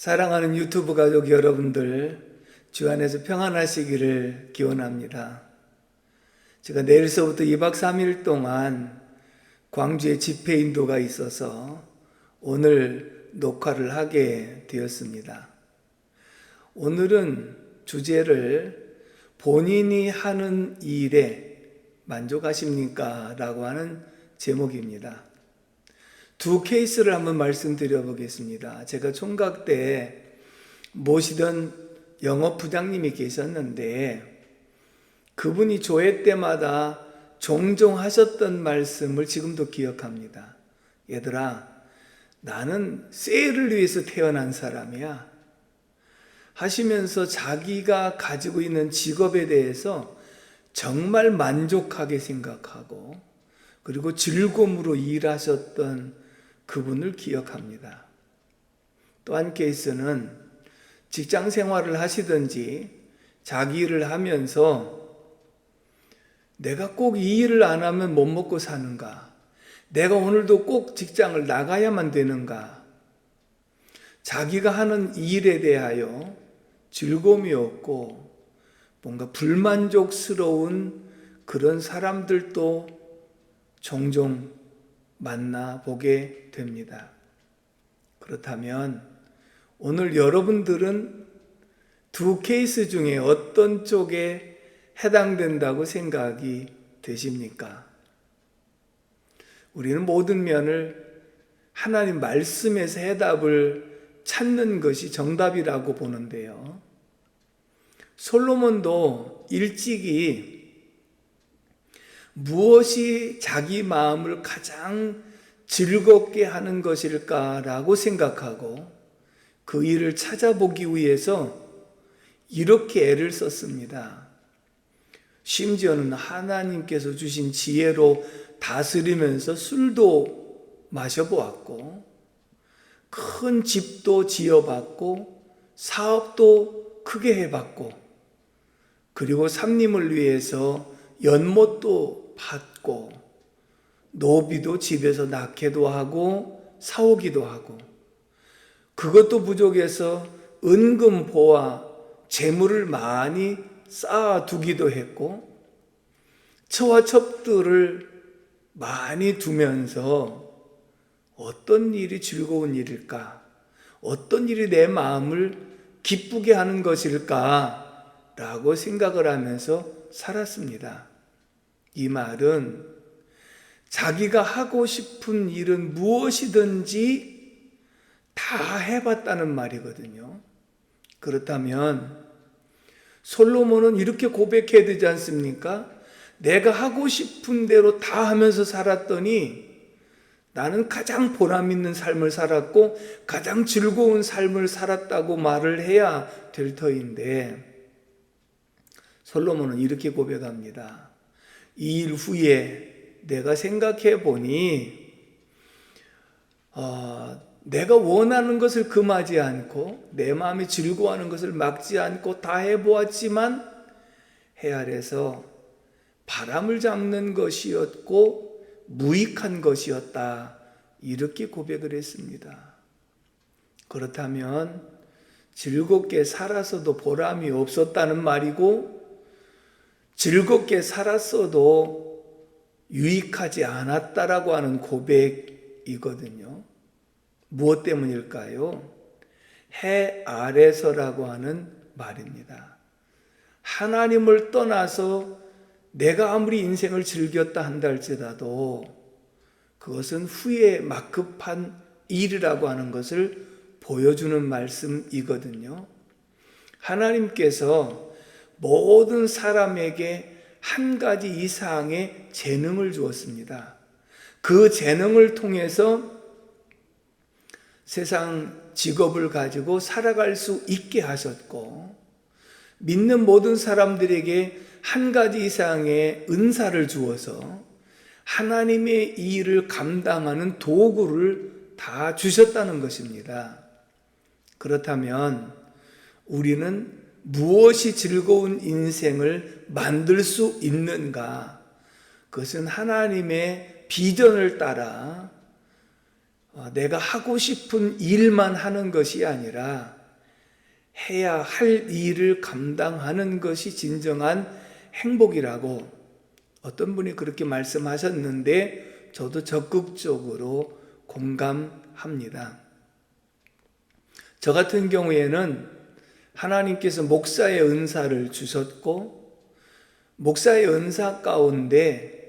사랑하는 유튜브 가족 여러분들, 주 안에서 평안하시기를 기원합니다. 제가 내일서부터 2박 3일 동안 광주에 집회 인도가 있어서 오늘 녹화를 하게 되었습니다. 오늘은 주제를 본인이 하는 일에 만족하십니까? 라고 하는 제목입니다. 두 케이스를 한번 말씀드려 보겠습니다. 제가 총각 때 모시던 영업 부장님이 계셨는데 그분이 조회 때마다 종종 하셨던 말씀을 지금도 기억합니다. 얘들아, 나는 세일을 위해서 태어난 사람이야. 하시면서 자기가 가지고 있는 직업에 대해서 정말 만족하게 생각하고 그리고 즐거움으로 일하셨던 그분을 기억합니다. 또한 케이스는 직장 생활을 하시든지 자기 일을 하면서 내가 꼭 이 일을 안 하면 못 먹고 사는가? 내가 오늘도 꼭 직장을 나가야만 되는가? 자기가 하는 일에 대하여 즐거움이 없고 뭔가 불만족스러운 그런 사람들도 종종 만나 보게 됩니다. 그렇다면 오늘 여러분들은 두 케이스 중에 어떤 쪽에 해당된다고 생각이 되십니까? 우리는 모든 면을 하나님 말씀에서 해답을 찾는 것이 정답이라고 보는데요. 솔로몬도 일찍이 무엇이 자기 마음을 가장 즐겁게 하는 것일까라고 생각하고 그 일을 찾아보기 위해서 이렇게 애를 썼습니다. 심지어는 하나님께서 주신 지혜로 다스리면서 술도 마셔보았고, 큰 집도 지어봤고, 사업도 크게 해봤고, 그리고 삼림을 위해서 연못도 받고, 노비도 집에서 낳게도 하고, 사오기도 하고, 그것도 부족해서 은금 보와 재물을 많이 쌓아두기도 했고, 처와 첩들을 많이 두면서 어떤 일이 즐거운 일일까? 어떤 일이 내 마음을 기쁘게 하는 것일까? 라고 생각을 하면서 살았습니다. 이 말은 자기가 하고 싶은 일은 무엇이든지 다 해봤다는 말이거든요. 그렇다면 솔로몬은 이렇게 고백해야 되지 않습니까? 내가 하고 싶은 대로 다 하면서 살았더니 나는 가장 보람 있는 삶을 살았고 가장 즐거운 삶을 살았다고 말을 해야 될 터인데 솔로몬은 이렇게 고백합니다. 이 일 후에 내가 생각해 보니 어, 내가 원하는 것을 금하지 않고 내 마음이 즐거워하는 것을 막지 않고 다 해보았지만 해 아래서 바람을 잡는 것이었고 무익한 것이었다. 이렇게 고백을 했습니다. 그렇다면 즐겁게 살아서도 보람이 없었다는 말이고 즐겁게 살았어도 유익하지 않았다라고 하는 고백이거든요. 무엇 때문일까요? 해 아래서라고 하는 말입니다. 하나님을 떠나서 내가 아무리 인생을 즐겼다 한다 할지라도 그것은 후에 막급한 일이라고 하는 것을 보여주는 말씀이거든요. 하나님께서 모든 사람에게 한 가지 이상의 재능을 주었습니다. 그 재능을 통해서 세상 직업을 가지고 살아갈 수 있게 하셨고, 믿는 모든 사람들에게 한 가지 이상의 은사를 주어서 하나님의 일을 감당하는 도구를 다 주셨다는 것입니다. 그렇다면 우리는 무엇이 즐거운 인생을 만들 수 있는가? 그것은 하나님의 비전을 따라 어, 내가 하고 싶은 일만 하는 것이 아니라 해야 할 일을 감당하는 것이 진정한 행복이라고 어떤 분이 그렇게 말씀하셨는데 저도 적극적으로 공감합니다. 저 같은 경우에는 하나님께서 목사의 은사를 주셨고 목사의 은사 가운데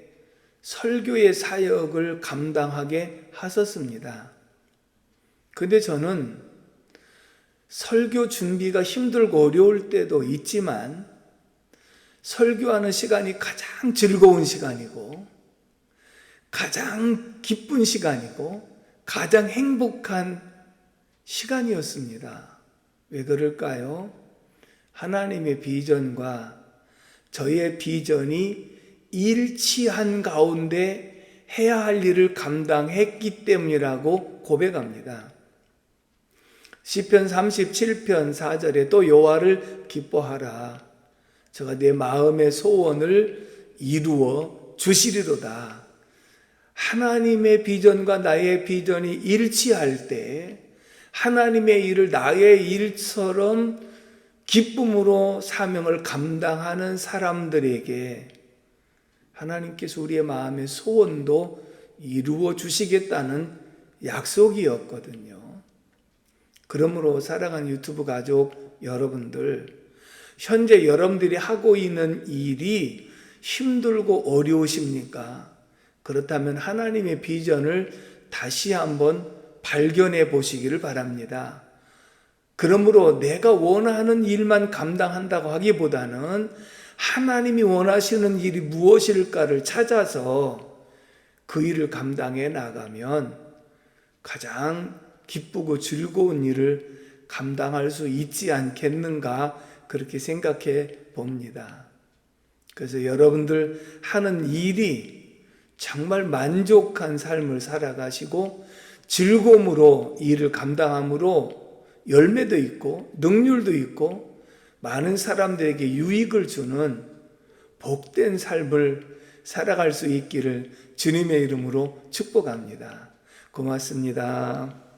설교의 사역을 감당하게 하셨습니다. 근데 저는 설교 준비가 힘들고 어려울 때도 있지만 설교하는 시간이 가장 즐거운 시간이고 가장 기쁜 시간이고 가장 행복한 시간이었습니다. 왜 그럴까요? 하나님의 비전과 저의 비전이 일치한 가운데 해야 할 일을 감당했기 때문이라고 고백합니다. 시편 37편 4절에 또 여호와를 기뻐하라. 저가 내 마음의 소원을 이루어 주시리로다. 하나님의 비전과 나의 비전이 일치할 때 하나님의 일을 나의 일처럼 기쁨으로 사명을 감당하는 사람들에게 하나님께서 우리의 마음의 소원도 이루어 주시겠다는 약속이었거든요. 그러므로 사랑하는 유튜브 가족 여러분들, 현재 여러분들이 하고 있는 일이 힘들고 어려우십니까? 그렇다면 하나님의 비전을 다시 한번 발견해 보시기를 바랍니다. 그러므로 내가 원하는 일만 감당한다고 하기보다는 하나님이 원하시는 일이 무엇일까를 찾아서 그 일을 감당해 나가면 가장 기쁘고 즐거운 일을 감당할 수 있지 않겠는가 그렇게 생각해 봅니다. 그래서 여러분들 하는 일이 정말 만족한 삶을 살아가시고 즐거움으로 일을 감당함으로 열매도 있고 능률도 있고 많은 사람들에게 유익을 주는 복된 삶을 살아갈 수 있기를 주님의 이름으로 축복합니다. 고맙습니다.